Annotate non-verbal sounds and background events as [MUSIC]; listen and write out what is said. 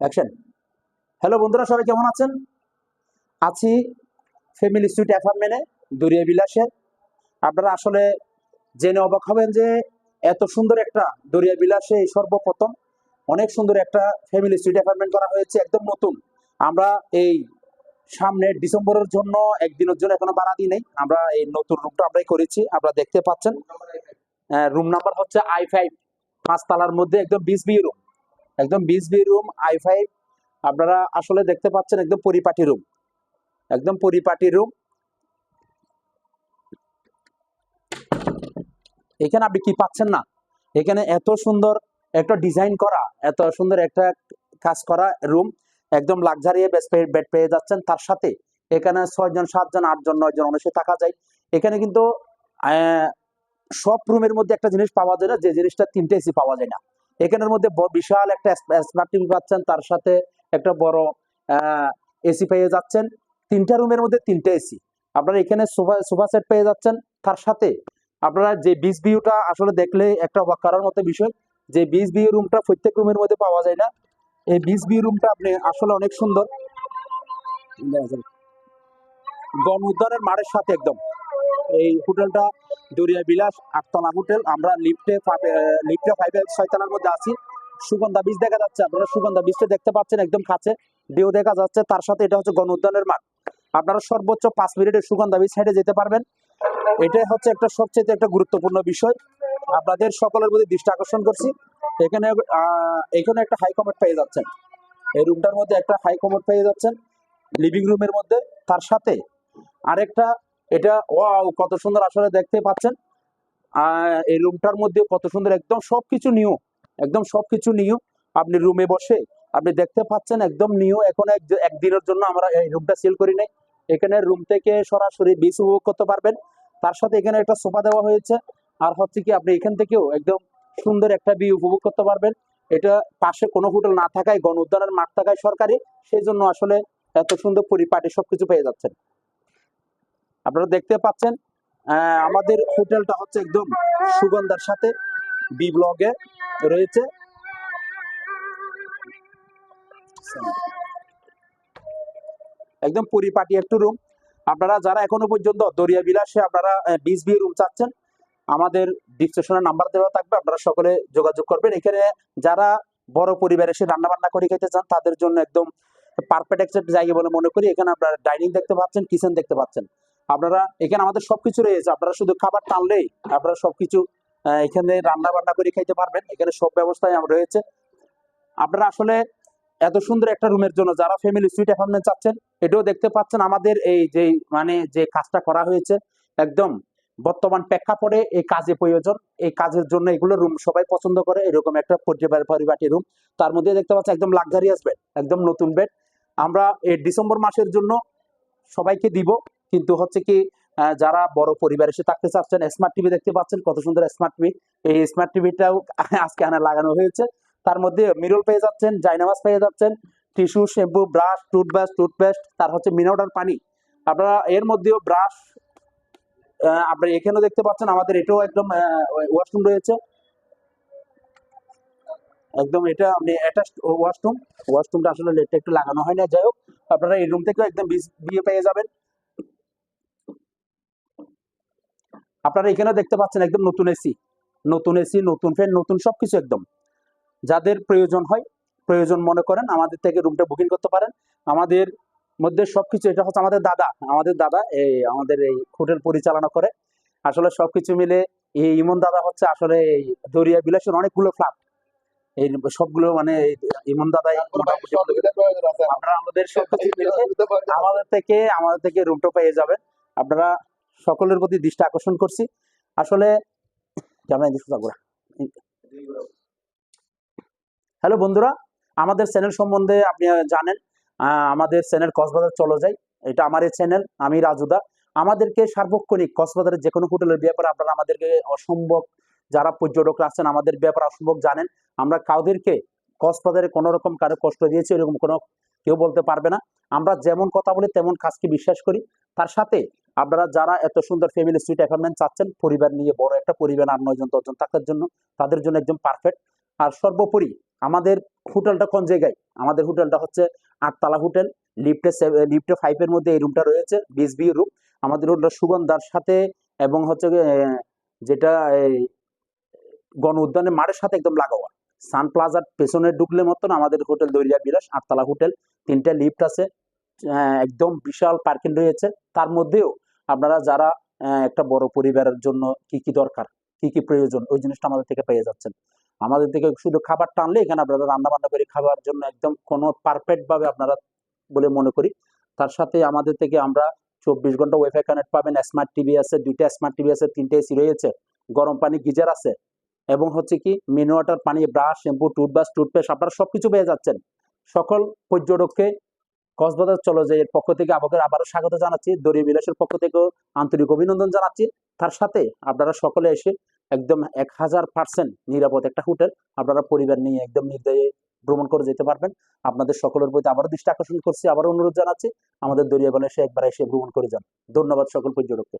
Action hello বন্ধুরা, সবাই কেমন আছেন? আছি ফ্যামিলি সুইট অ্যাপার্টমেন্টে দরিয়া বিলাসে। আপনারা আসলে জেনে অবাক হবেন যে এত সুন্দর একটা দরিয়া বিলাসে সর্বপ্রথম অনেক সুন্দর একটা ফ্যামিলি সুইট অ্যাপার্টমেন্ট করা হয়েছে, একদম নতুন। আমরা এই সামনে ডিসেম্বরের জন্য একদিনের জন্য এখনও ভাড়া দিই নেই। আমরা এই নতুন রুমটা আমরাই করেছি, আপনারা দেখতে পাচ্ছেন। রুম নাম্বার হচ্ছে আই ফাইভ পাঁচতলার মধ্যে, একদম বিশ রুম একদম বিশ বি রুম আই ফাইভ আপনারা আসলে দেখতে পাচ্ছেন একদম পরিপাটি রুম একদম পরিপাটি রুম এখানে আপনি কি পাচ্ছেন না? এখানে এত সুন্দর একটা ডিজাইন করা, এত সুন্দর একটা কাজ করা রুম একদম লাক্সারি বেড পেয়ে যাচ্ছেন। তার সাথে এখানে ছয়জন সাতজন আটজন নয়জন অনুষ্ঠে থাকা যায়। এখানে কিন্তু সব রুমের মধ্যে একটা জিনিস পাওয়া যায় না, যে জিনিসটা তিনটে এসি পাওয়া যায় না। এখানের মধ্যে বিশাল একটা স্মার্ট টিভি পাচ্ছেন, তার সাথে একটা বড় এসি পেয়ে যাচ্ছেন। তিনটা রুমের মধ্যে তিনটে এসি আপনারা এখানে সোফা সোফা সেট পেয়ে যাচ্ছেন। তার সাথে আপনারা যে বিচ ভিউটা আসলে দেখলে একটা অবাক করার মতো বিষয়, যে বিচ ভিউ রুমটা প্রত্যেক রুমের মধ্যে পাওয়া যায় না। এই বিচ ভিউ রুমটা আপনি আসলে অনেক সুন্দর। গণ উদ্যানের মাঠের সাথে একদম। এই হোটেলটা দরিয়া বিলাস, আটতলা হোটেল। আমরা লিফটে লিফটে ফাইভে ছয়তলার মধ্যে আছি। সুগন্ধা বীজ দেখা যাচ্ছে, আপনারা সুগন্ধা বীজটা দেখতে পাচ্ছেন একদম কাছে। ঢেউ দেখা যাচ্ছে, তার সাথে এটা হচ্ছে গণ উদ্যানের মাঠ। আপনারা সর্বোচ্চ পাঁচ মিনিটে সুগন্ধা বীজ সাইডে যেতে পারবেন। এটাই হচ্ছে একটা সবচেয়ে একটা গুরুত্বপূর্ণ বিষয়। আপনাদের সকলের প্রতি দৃষ্টি আকর্ষণ করছি। এখানে এখানে একটা হাই কমেট পেয়ে যাচ্ছেন। এই রুমটার মধ্যে একটা হাই কমেট পেয়ে যাচ্ছেন লিভিং রুমের মধ্যে। তার সাথে আরেকটা এটা, ওয়াও, কত সুন্দর আসলে দেখতে পাচ্ছেন। এই রুমটার মধ্যে কত সুন্দর, একদম সবকিছু নিউ, একদম সবকিছু নিউ। আপনি রুমে বসে আপনি দেখতে পাচ্ছেন একদম নিউ, এখন একদিনের জন্য আমরা এই রুমটা সেল করি নাই। এখানে রুম থেকে সরাসরি বিচ উপভোগ করতে পারবেন। তার সাথে এখানে একটা সোফা দেওয়া হয়েছে। আর হচ্ছে কি, আপনি এখান থেকেও একদম সুন্দর একটা ভিউ উপভোগ করতে পারবেন। এটা পাশে কোনো হোটেল না থাকায়, গণ উদ্যানের মাঠ থাকায় সরকারি, সেই জন্য আসলে এত সুন্দর পরিপাটি সবকিছু পেয়ে যাচ্ছেন। আপনারা দেখতে পাচ্ছেন আমাদের হোটেলটা হচ্ছে একদম সুগন্ধার সাথে বি ব্লগে রয়েছে। একদম পরিপাটি একটু রুম আপনারা যারা এখনও পর্যন্ত দরিয়া বিলাসে আপনারা বিচ বিয়ে রুম চাচ্ছেন, আমাদের ডিসক্রিপশনে নাম্বার দেওয়া থাকবে, আপনারা সকলে যোগাযোগ করবেন। এখানে যারা বড় পরিবার এসে রান্না বান্না করে খেতে চান, তাদের জন্য একদম পারফেক্ট একটা জায়গা বলে মনে করি। এখানে আপনারা ডাইনিং দেখতে পাচ্ছেন কিচেন দেখতে পাচ্ছেন। আপনারা এখানে আমাদের সবকিছু রয়েছে। আপনারা শুধু খাবার টানলেই আপনারা সবকিছু এখানে রান্না বান্না করে খাইতে পারবেন। এখানে সব ব্যবস্থাই রয়েছে। আপনারা আসলে এত সুন্দর একটা রুমের জন্য যারা ফ্যামিলি সুইট অ্যাপার্টমেন্ট চাচ্ছেন, এটাও দেখতে পাচ্ছেন আমাদের এই যে মানে যে কাজটা করা হয়েছে। একদম বর্তমান প্রেক্ষাপটে এই কাজে প্রয়োজন। এই কাজের জন্য এগুলো রুম সবাই পছন্দ করে। এরকম একটা পরিবাটি রুম। তার মধ্যে দেখতে পাচ্ছেন একদম লাক্সারিয়াস বেড একদম নতুন বেড আমরা এই ডিসেম্বর মাসের জন্য সবাইকে দিব। কিন্তু হচ্ছে কি যারা বড় পরিবার এসে থাকতে চাচ্ছেন স্মার্ট টিভি দেখতে পাচ্ছেন, কত সুন্দর স্মার্ট টিভি এই স্মার্ট টিভিটাও [LAUGHS] আজকে আনা লাগানো হয়েছে। তার মধ্যে মিরল পেয়ে যাচ্ছেন জাইনামাজ পেয়ে যাচ্ছেন tissue shampoo brush toothbrush toothpaste তার হচ্ছে মিনারোডার পানি। আপনারা এর মধ্যেও ব্রাশ আপনারা এখানেও দেখতে পাচ্ছেন, আমাদের এটাও একদম ওয়াশরুম রয়েছে। একদম এটা আপনি অ্যাটাচ ওয়াশরুম ওয়াশরুমটা আসলে লেটটা একটু লাগানো হয় না। যাই হোক, আপনারা এই রুম থেকেও একদম বিয়ে পেয়ে যাবেন। আপনারা এখানে দেখতে পাচ্ছেন একদম নতুন এসি নতুন এসি নতুন ফ্যান নতুন সবকিছু একদম। যাদের প্রয়োজন হয় প্রয়োজন মনে করেন আমাদের থেকে রুমটা বুকিং করতে পারেন। আমাদের মধ্যে সবকিছু এটা হচ্ছে আমাদের দাদা আমাদের দাদা এই আমাদের এই হোটেল পরিচালনা করে। আসলে সবকিছু মিলে এই ইমন দাদা হচ্ছে আসলে এই দরিয়া বিলাসের অনেকগুলো ফ্ল্যাট এই সবগুলো মানে ইমন দাদাই আপনারা আমাদের সবকিছু আমাদের থেকে আমাদের থেকে রুমটা পেয়ে যাবেন। আপনারা সকলের প্রতি দৃষ্টি আকর্ষণ করছি। আসলে হ্যালো বন্ধুরা, আমাদের চ্যানেল সম্বন্ধে আপনি জানেন আমাদের চ্যানেল কক্সবাজার চলে যায় এটা আমার এই চ্যানেল আমি রাজুদা আমাদেরকে সার্বক্ষণিক কক্সবাজারের যে কোনো হোটেলের ব্যাপারে আপনারা আমাদেরকে অসম্ভব, যারা পর্যটকরা আছেন আমাদের ব্যাপারে অসম্ভব জানেন। আমরা কাউদেরকে কক্সবাজারে কোনো রকম কারও কষ্ট দিয়েছি, এরকম কোনো কেউ বলতে পারবে না। আমরা যেমন কথা বলি, তেমন কাজকে বিশ্বাস করি। তার সাথে আপনারা যারা এত সুন্দর ফ্যামিলি সুইট অ্যাপার্টমেন্ট চাচ্ছেন, পরিবার নিয়ে বড় একটা পরিবার আট নয়জন, দশজন থাকার জন্য, তাদের জন্য একদম পারফেক্ট আর সর্বোপরি আমাদের হোটেলটা কোন জায়গায়? আমাদের হোটেলটা হচ্ছে আটতলা হোটেল লিফটে লিফটে ফাইভের মধ্যে এই রুমটা রয়েছে, বিশ বি রুম আমাদের হোটেল সুগন্ধার সাথে এবং হচ্ছে যেটা গণ উদ্যানের মাঠের সাথে একদম লাগাওয়া। সান প্লাজার পেছনে ঢুকলে মতন আমাদের হোটেল দরিয়া বিলাস আটতলা হোটেল তিনটা লিফট আছে একদম বিশাল পার্কিং রয়েছে। তার মধ্যেও আপনারা যারা একটা বড় পরিবারের জন্য কি কি দরকার, কি কি প্রয়োজন, ওই জিনিসটা আমাদের থেকে পেয়ে যাচ্ছেন। আমাদের থেকে শুধু খাবার টানলে এখানে আপনারা রান্না বান্না করে খাবার জন্য একদম কোনো পারফেক্ট ভাবে আপনারা বলে মনে করি। তার সাথে আমাদের থেকে আমরা চব্বিশ ঘণ্টা ওয়াইফাই কানেক্ট পাবেন স্মার্ট টিভি আছে, দুইটা স্মার্ট টিভি আছে, তিনটে এসি রয়েছে, গরম পানি, গিজার আছে। এবং হচ্ছে কি মিন ওয়াটার পানি ব্রাশ শ্যাম্পু টুথব্রাশ টুথপেস্ট আপনারা সবকিছু পেয়ে যাচ্ছেন। সকল পর্যটককে কক্সবাজার চলো যে এর পক্ষ থেকে আমাকে আবারও স্বাগত জানাচ্ছি। দরি বিলাসের পক্ষ থেকেও আন্তরিক অভিনন্দন জানাচ্ছি। তার সাথে আপনারা সকলে এসে একদম এক হাজার পার্সেন্ট নিরাপদ একটা হোটেল আপনারা পরিবার নিয়ে একদম নির্দয়ে ভ্রমণ করে যেতে পারবেন। আপনাদের সকলের প্রতি আবারও দৃষ্টি আকর্ষণ করছি, আবারও অনুরোধ জানাচ্ছি, আমাদের দরিয়া বেলা এসে একবার এসে ভ্রমণ করে যান। ধন্যবাদ সকল পর্যটককে।